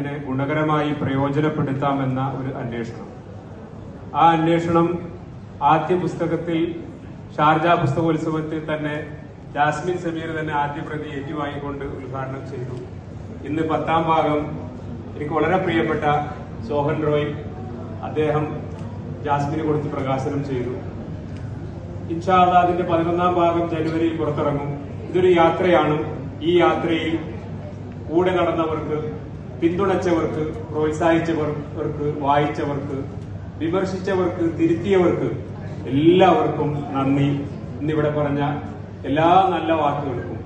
എങ്ങനെ ഗുണകരമായി പ്രയോജനപ്പെടുത്താമെന്ന ഒരു അന്വേഷണം. ആ അന്വേഷണം ആദ്യ പുസ്തകത്തിൽ ഷാർജ പുസ്തകോത്സവത്തിൽ തന്നെ ജാസ്മിൻ സമീർ തന്നെ ആദ്യ പ്രതി ഏറ്റുവാങ്ങിക്കൊണ്ട് ഉദ്ഘാടനം ചെയ്തു. ഇന്ന് പത്താം ഭാഗം എനിക്ക് വളരെ പ്രിയപ്പെട്ട സോഹൻ റോയ് അദ്ദേഹം ജാസ്മിന് കൊടുത്ത് പ്രകാശനം ചെയ്തു. ഇൻഷാല്ല അതിന്റെ പതിനൊന്നാം ഭാഗം ജനുവരിയിൽ പുറത്തിറങ്ങും. ഇതൊരു യാത്രയാണ്. ഈ യാത്രയിൽ കൂടെ നടന്നവർക്ക് പിന്തുണച്ചവർക്ക് പ്രോത്സാഹിച്ചവർക്ക് വായിച്ചവർക്ക് വിമർശിച്ചവർക്ക് തിരുത്തിയവർക്ക് എല്ലാവർക്കും നന്ദി. ഇന്നിവിടെ പറഞ്ഞ എല്ലാ നല്ല വാക്കുകൾക്കും.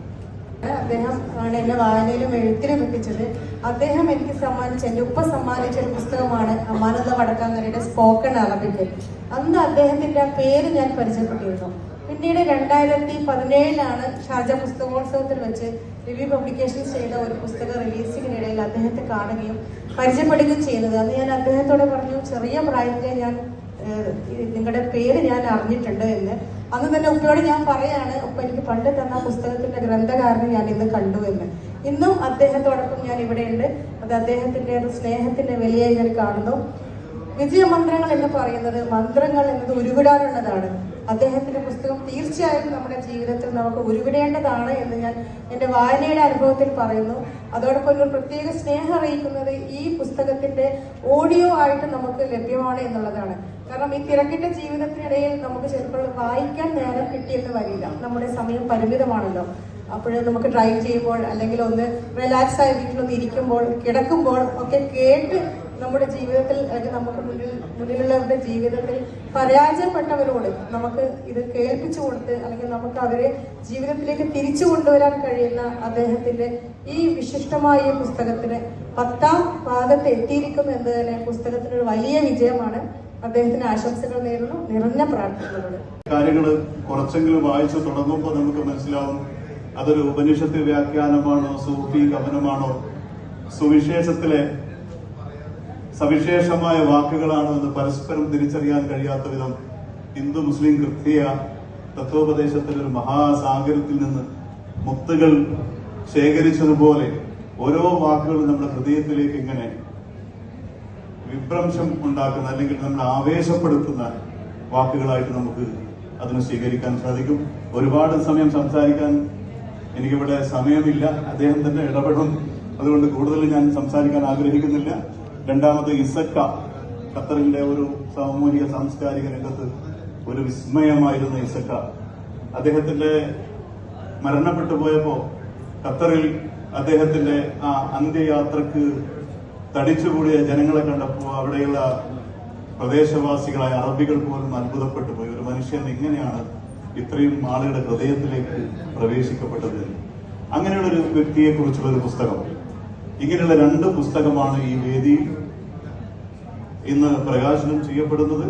അദ്ദേഹം ആണ് എന്നെ വായനയിലും എഴുത്തിലും എത്തിച്ചത്. അദ്ദേഹം എനിക്ക് സമ്മാനിച്ച എന്റെ ഉപ്പ സമ്മാനിച്ച ഒരു പുസ്തകമാണ് അമാനന്ദ വടക്കാങ്ങരയുടെ സ്പോക്കൺ അറബിക്ക് അന്ന് അദ്ദേഹത്തിന്റെ ആ പേര് ഞാൻ പരിചയപ്പെട്ടിരുന്നു. പിന്നീട് രണ്ടായിരത്തി പതിനേഴിലാണ് ഷാർജ പുസ്തകോത്സവത്തിൽ വെച്ച് റിവ്യൂ പബ്ലിക്കേഷൻസ് ചെയ്ത ഒരു പുസ്തകം റിലീസിങ്ങിനിടയിൽ അദ്ദേഹത്തെ കാണുകയും പരിചയപ്പെടുകയും ചെയ്യുന്നത് അന്ന് ഞാൻ അദ്ദേഹത്തോട് പറഞ്ഞു ചെറിയ പ്രായത്തിലെ ഞാൻ നിങ്ങളുടെ പേര് ഞാൻ അറിഞ്ഞിട്ടുണ്ട് എന്ന്. അന്ന് തന്നെ ഉപ്പയോട് ഞാൻ പറയാണ് ഉപ്പ എനിക്ക് പണ്ട് തന്ന പുസ്തകത്തിന്റെ ഗ്രന്ഥകാരനെ ഞാൻ ഇന്ന് കണ്ടു എന്ന്. ഇന്നും അദ്ദേഹത്തോടൊപ്പം ഞാൻ ഇവിടെയുണ്ട്. അത് അദ്ദേഹത്തിന്റെ സ്നേഹത്തിന്റെ വിലയായി ഞാൻ കാണുന്നു. വിജയമന്ത്രങ്ങൾ എന്ന് പറയുന്നത് മന്ത്രങ്ങൾ എന്നത് ഉരുവിടാനുള്ളതാണ്. അദ്ദേഹത്തിന്റെ പുസ്തകം തീർച്ചയായും നമ്മുടെ ജീവിതത്തിൽ നമുക്ക് ഉരുവിടേണ്ടതാണ് എന്ന് ഞാൻ എന്റെ വായനയുടെ അനുഭവത്തിൽ പറയുന്നു. അതോടൊപ്പം ഒരു പ്രത്യേക സ്നേഹം അറിയിക്കുന്നത് ഈ പുസ്തകത്തിന്റെ ഓഡിയോ ആയിട്ട് നമുക്ക് ലഭ്യമാണ് എന്നുള്ളതാണ്. കാരണം ഈ തിരക്കിട്ട ജീവിതത്തിനിടയിൽ നമുക്ക് ചിലപ്പോൾ വായിക്കാൻ നേരം കിട്ടിയെന്ന് വരില്ല. നമ്മുടെ സമയം പരിമിതമാണല്ലോ. അപ്പോൾ നമുക്ക് ഡ്രൈവ് ചെയ്യുമ്പോൾ അല്ലെങ്കിൽ ഒന്ന് റിലാക്സ് ആയി വീട്ടിലൊന്ന് ഇരിക്കുമ്പോൾ കിടക്കുമ്പോൾ ഒക്കെ കേട്ട് നമ്മുടെ ജീവിതത്തിൽ അല്ലെങ്കിൽ നമുക്ക് മുന്നിൽ മുന്നിലുള്ളവരുടെ ജീവിതത്തിൽ പരാജയപ്പെട്ടവരോട് നമുക്ക് ഇത് കേൾപ്പിച്ചു കൊടുത്ത് അല്ലെങ്കിൽ നമുക്ക് അവരെ ജീവിതത്തിലേക്ക് തിരിച്ചു കൊണ്ടുവരാൻ കഴിയുന്ന അദ്ദേഹത്തിന്റെ ഈ വിശിഷ്ടമായ പുസ്തകത്തിന് പത്താം ഭാഗത്ത് എത്തിയിരിക്കുന്നു എന്ന് തന്നെ പുസ്തകത്തിനൊരു വലിയ വിജയമാണ്. അദ്ദേഹത്തിന് ആശംസകൾ നേരുന്നു. നിറഞ്ഞ പ്രാർത്ഥനകളോട്. കാര്യങ്ങൾ കുറച്ചെങ്കിലും വായിച്ചു തുടങ്ങുമ്പോൾ നമുക്ക് മനസ്സിലാവും. അതൊരു ഉപനിഷത്ത് വ്യാഖ്യാനമാണോ സൂഫി കവനമാണോ? സുവിശേഷത്തിലെ സവിശേഷമായ വാക്കുകളാണ് എന്ന് പരസ്പരം തിരിച്ചറിയാൻ കഴിയാത്ത വിധം ഹിന്ദു മുസ്ലിം ക്രിസ്തീയ തത്വോപദേശത്തിന്റെ ഒരു മഹാസാഗരത്തിൽ നിന്ന് മുത്തുകൾ ശേഖരിച്ചതുപോലെ ഓരോ വാക്കുകളും നമ്മുടെ ഹൃദയത്തിലേക്ക് ഇങ്ങനെ വിഭ്രംശം ഉണ്ടാക്കുന്ന അല്ലെങ്കിൽ നമ്മളെ ആവേശപ്പെടുത്തുന്ന വാക്കുകളായിട്ട് നമുക്ക് അതിനെ സ്വീകരിക്കാൻ സാധിക്കും. ഒരുപാട് സമയം സംസാരിക്കാൻ എനിക്കിവിടെ സമയമില്ല. അദ്ദേഹം തന്നെ ഇടപെടും. അതുകൊണ്ട് കൂടുതൽ ഞാൻ സംസാരിക്കാൻ ആഗ്രഹിക്കുന്നില്ല. രണ്ടാമത് ഇസക്ക ഖത്തറിന്റെ ഒരു സാമൂഹിക സാംസ്കാരിക രംഗത്ത് ഒരു വിസ്മയമായിരുന്ന ഇസക്ക. അദ്ദേഹത്തിന്റെ മരണപ്പെട്ടു പോയപ്പോ ഖത്തറിൽ അദ്ദേഹത്തിന്റെ ആ അന്ത്യയാത്രക്ക് തടിച്ചുകൂടിയ ജനങ്ങളെ കണ്ടപ്പോൾ അവിടെയുള്ള പ്രദേശവാസികളായ അറബികൾ പോലും അത്ഭുതപ്പെട്ടു പോയി. ഒരു മനുഷ്യൻ എങ്ങനെയാണ് ഇത്രയും ആളുകളുടെ ഹൃദയത്തിലേക്ക് പ്രവേശിക്കപ്പെട്ടത്? അങ്ങനെയുള്ള ഒരു വ്യക്തിയെ കുറിച്ചുള്ള ഒരു പുസ്തകം ഇങ്ങനെയുള്ള രണ്ട് പുസ്തകമാണ് ഈ വേദിയിൽ ഇന്ന് പ്രകാശനം ചെയ്യപ്പെടുന്നത്.